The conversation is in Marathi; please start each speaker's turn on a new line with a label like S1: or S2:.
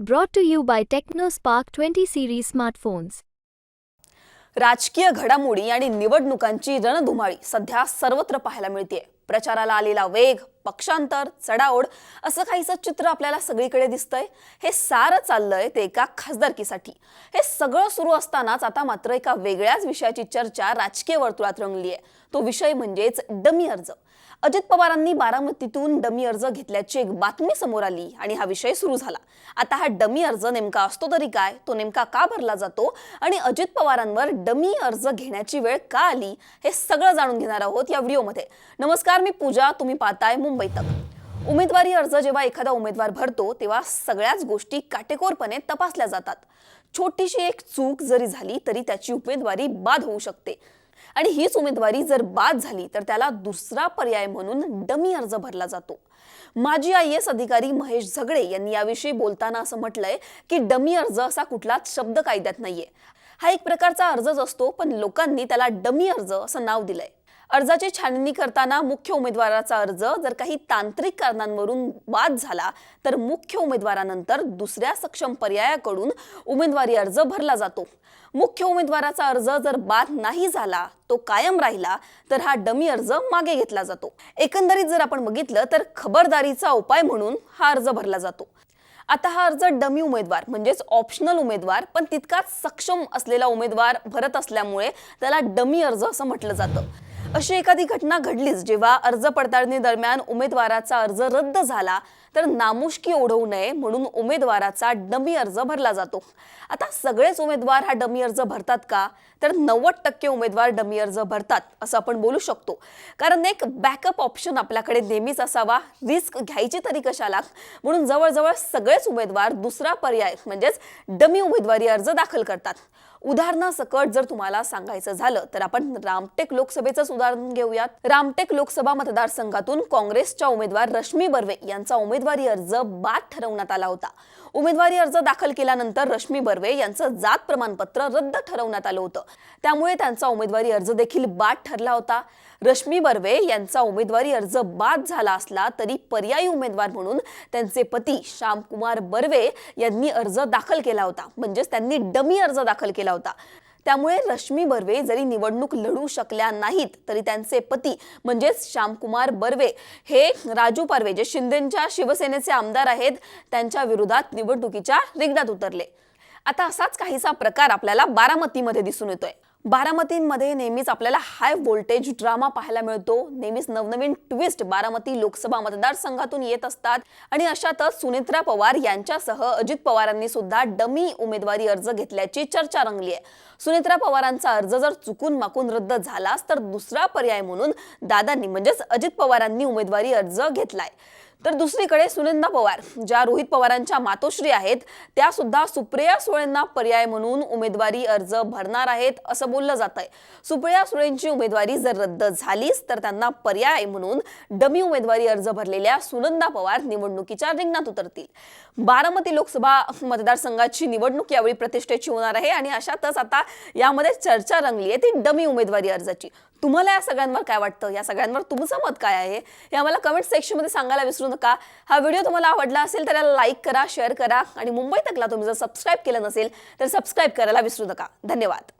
S1: Brought to you by by TechnoSpark 20 series smartphones.
S2: राजकीय घडामोडी आणि निवडणुकांची रणधुमाळी सध्या सर्वत्र पाहायला मिळते प्रचाराला आलेला वेग पक्षांतर चढाओढ असं काहीसं चित्र आपल्याला सगळीकडे दिसतंय. हे सारं चाललंय ते एका खासदारकीसाठी. हे सगळं सुरू असतानाच आता मात्र एका वेगळ्याच विषयाची चर्चा राजकीय वर्तुळात रंगली आहे तो विषय म्हणजेच डमी अर्ज. अजित पवारांनी बारामतीतून डमी अर्ज घेतल्याची एक बातमी समोर आली आणि हा विषय सुरू झाला. आता हा डमी अर्ज नेमका असतो तरी काय? तो नेमका का भरला जातो? आणि अजित पवारांवर डमी अर्ज घेण्याची वेळ का आली? हे सगळं जाणून घेणार आहोत या व्हिडिओमध्ये. नमस्कार मी पूजा. तुम्ही पाहताय मुंबई तक उमेदवारी अर्ज जेव्हा एखादा उमेदवार भरतो तेव्हा सगळ्याच गोष्टी काटेकोरपणे तपासल्या जातात. छोटीशी एक चूक जरी झाली तरी त्याची उमेदवारी बाद होऊ शकते. आणि हीच उमेदवारी जर बाद झाली तर त्याला दुसरा पर्याय म्हणून डमी अर्ज भरला जातो. माजी आय एस अधिकारी महेश झगडे यांनी याविषयी बोलताना असं म्हटलंय की डमी अर्ज असा कुठलाच शब्द कायद्यात नाहीये. हा एक प्रकारचा अर्जच असतो पण लोकांनी त्याला डमी अर्ज असं नाव दिलंय. अर्जाची छाननी करताना मुख्य उमेदवाराचा अर्ज जर काही तांत्रिक कारणांवरून बाद झाला तर मुख्य उमेदवारानंतर दुसऱ्या सक्षम पर्यायाकडून उमेदवारी अर्ज भरला जातो. मुख्य उमेदवाराचा अर्ज जर बाद नाही झाला तो कायम राहिला तर हा डमी अर्ज मागे घेतला जातो. एकंदरीत जर आपण बघितलं तर खबरदारीचा उपाय म्हणून हा अर्ज भरला जातो. आता हा अर्ज डमी उमेदवार म्हणजेच ऑप्शनल उमेदवार पण तितकाच सक्षम असलेला उमेदवार भरत असल्यामुळे त्याला डमी अर्ज असं म्हटलं जातं. अशी एखादी घटना घडलीच जेव्हा अर्ज पडताळणी दरम्यान उमेदवाराचा अर्ज रद्द झाला तर नामुष्की ओढवू नये म्हणून उमेदवाराचा डमी अर्ज भरला जातो. आता सगळेच उमेदवार हा डमी अर्ज भरतात का? तर नव्वद टक्के उमेदवार डमी अर्ज भरतात असं आपण बोलू शकतो. कारण एक बॅकअप ऑप्शन आपल्याकडे नेहमीच असावा रिस्क घ्यायची तरी कशाला? म्हणून जवळजवळ सगळेच उमेदवार दुसरा पर्याय म्हणजेच डमी उमेदवारी अर्ज दाखल करतात. उदाहरणासकट जर तुम्हाला सांगायचं झालं तर आपण रामटेक लोकसभेचंच उदाहरण घेऊयात. रामटेक लोकसभा मतदारसंघातून काँग्रेसच्या उमेदवार रश्मी बर्वे यांचा उमेदवारी अर्ज बाद ठरवण्यात आला होता. उमेदवारी अर्ज दाखल केल्यानंतर रश्मी बर्वे यांचं जात प्रमाणपत्र रद्द ठरवण्यात आलं होतं. त्यामुळे त्यांचा उमेदवारी अर्ज देखील बाद ठरला होता. रश्मी बर्वे यांचा उमेदवारी अर्ज बाद झाला असला तरी पर्यायी उमेदवार म्हणून त्यांचे पती श्यामकुमार बर्वे यांनी अर्ज दाखल केला होता. म्हणजेच त्यांनी डमी अर्ज दाखल केला होता. त्यामुळे रश्मी बर्वे जरी निवडणूक लढू शकल्या नाहीत तरी त्यांचे पती म्हणजेच श्यामकुमार बर्वे हे राजू पारवे जे शिंदेच्या शिवसेनेचे आमदार आहेत त्यांच्या विरोधात निवडणुकीच्या रिंगणात उतरले. आता असाच काहीसा प्रकार आपल्याला बारामतीमध्ये दिसून येतोय. बारामतीमध्ये नेहमीच आपल्याला हाय व्होल्टेज ड्रामा पाहायला मिळतो. नेहमीच नवनवीन ट्विस्ट बारामती लोकसभा मतदारसंघातून येत असतात. आणि अशातच सुनेत्रा पवार यांच्यासह अजित पवारांनी सुद्धा डमी उमेदवारी अर्ज घेतल्याची चर्चा रंगली आहे. सुनेत्रा पवारांचा अर्ज जर चुकून माकून रद्द झालाच तर दुसरा पर्याय म्हणून दादांनी म्हणजेच अजित पवारांनी उमेदवारी अर्ज घेतलाय. तर दुसरीकडे सुनंदा पवार ज्या रोहित पवारांच्या मातोश्री आहेत त्या सुद्धा सुप्रिया सुळेंना पर्याय म्हणून उमेदवारी अर्ज भरणार आहेत असं बोललं जात आहे सुप्रिया सुळेंची उमेदवारी जर रद्द झालीच तर त्यांना पर्याय म्हणून डमी उमेदवारी अर्ज भरलेल्या सुनंदा पवार निवडणुकीच्या रिंगणात उतरतील. बारामती लोकसभा मतदारसंघाची निवडणूक यावेळी प्रतिष्ठेची होणार आहे आणि अशातच आता यामध्ये चर्चा रंगली आहे ती डमी उमेदवारी अर्जाची. तुम्हाला या सगळ्यांवर काय वाटतं? या सगळ्यांवर तुमचं मत काय आहे? हे आम्हाला कमेंट सेक्शनमध्ये सांगायला विसरू नका. हा व्हिडिओ तुम्हाला आवडला असेल तर याला लाईक करा शेअर करा आणि मुंबई तकला तुम्ही जर सबस्क्राईब केलं नसेल तर सबस्क्राईब करायला विसरू नका. धन्यवाद.